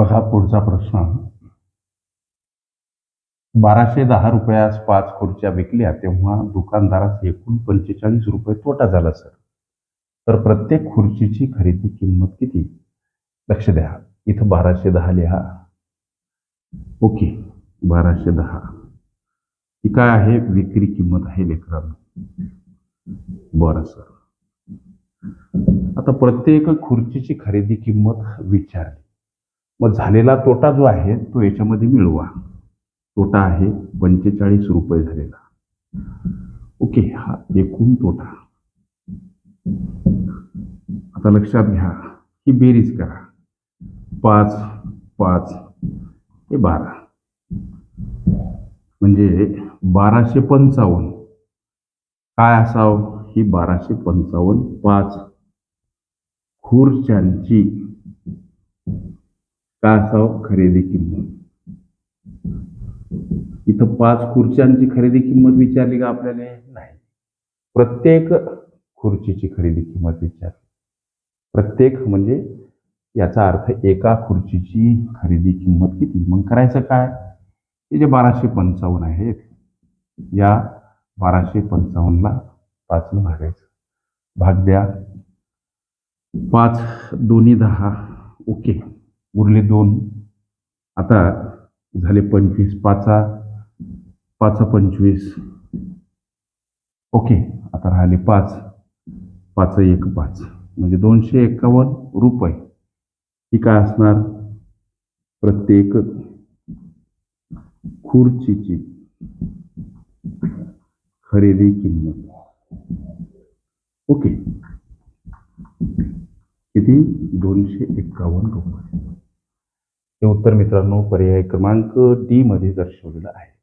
बघा पुढचा प्रश्न. बाराशे दहा रुपयास पाच खुर्च्या विकल्या तेव्हा दुकानदारास एकूण पंचेचाळीस रुपये तोटा झाला सर. तर प्रत्येक खुर्चीची खरेदी किंमत किती? लक्ष द्या. इथं बाराशे दहा लिहा. ओके बाराशे दहा. ही काय आहे? विक्री किंमत आहे लेकरांना. बरं सर. आता प्रत्येक खुर्चीची खरेदी किंमत विचारली. मग झालेला तोटा जो आहे तो याच्यामध्ये मिळवा. तोटा आहे पंचेचाळीस रुपये झालेला. ओके हा एकूण तोटा. आता लक्षात घ्या ही बेरीज करा. पाच पाच हे बारा. म्हणजे बाराशे पंचावन्न. काय असावं? ही बाराशे पंचावन्न पाच. खुर्च्यांची का असावं खरेदी किंमत. इथं पाच खुर्च्यांची खरेदी किंमत विचारली का आपल्याला? नाही. प्रत्येक खुर्चीची खरेदी किंमत विचारली. प्रत्येक म्हणजे याचा अर्थ एका खुर्चीची खरेदी किंमत किती? मग करायचं काय? हे जे बाराशे पंचावन्न आहेत या बाराशे पंचावन्नला पाचनं भागायचं भाग द्या. पाच दोन्ही दहा. ओके. उरले दोन. आता झाले पंचवीस. पाचा पाचा पंचवीस. ओके आता राहिले पाच. पाच एक पाच. म्हणजे दोनशे एकावन्न रुपये. ही काय असणार? प्रत्येक खुर्चीची खरेदी किंमत. ओके. किती? दोनशे एकावन्न रुपये. हे उत्तर मित्रांनो पर्याय क्रमांक डी मध्ये दर्शवलेलं आहे.